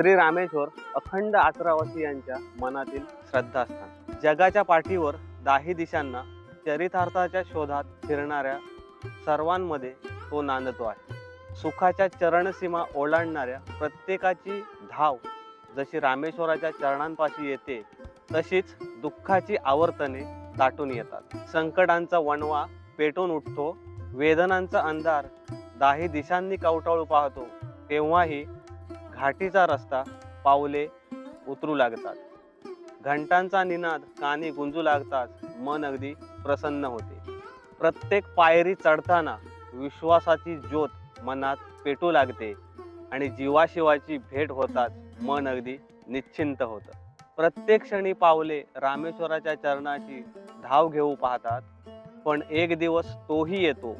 श्री रामेश्वर अखंड अठरावासियांच्या मनातील श्रद्धास्थान. जगाच्या पाठीवर दाही दिशांना चरितार्थाच्या शोधात फिरणाऱ्या सर्वांमध्ये तो नांदतो आहे. सुखाच्या चरणसीमा ओलांडणाऱ्या प्रत्येकाची धाव जशी रामेश्वराच्या चरणांपाशी येते तशीच दुःखाची आवर्तने दाटून येतात. संकटांचा वणवा पेटून उठतो वेदनांचा अंधार दाही दिशांनी कवटाळू पाहतो तेव्हाही घाटीचा रस्ता पावले उतरू लागतात. घंटांचा निनाद कानी गुंजू लागताच मन अगदी प्रसन्न होते. प्रत्येक पायरी चढताना विश्वासाची ज्योत मनात पेटू लागते आणि जीवाशिवाची भेट होताच मन अगदी निश्चिंत होतं. प्रत्येक क्षणी पावले रामेश्वराच्या चरणाची धाव घेऊ पाहतात. पण एक दिवस तोही येतो.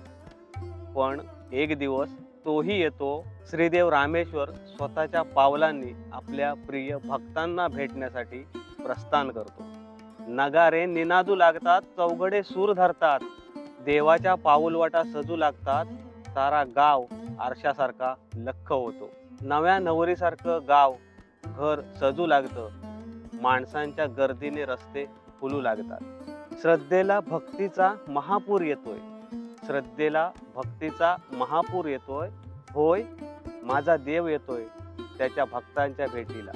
पण एक दिवस तोही येतो. श्रीदेव रामेश्वर स्वतःच्या पावलांनी आपल्या प्रिय भक्तांना भेटण्यासाठी प्रस्थान करतो. नगारे निनादू लागतात चौघडे सूर धरतात. देवाच्या पाऊलवाटा सजू लागतात सारा गाव आरशासारखा लख्ख होतो. नव्या नवरीसारखं गाव घर सजू लागतं. माणसांच्या गर्दीने रस्ते फुलू लागतात. श्रद्धेला भक्तीचा महापूर येतोय. श्रद्धेला भक्तीचा महापूर येतोय. होय माझा देव येतोय त्याच्या भक्तांच्या भेटीला.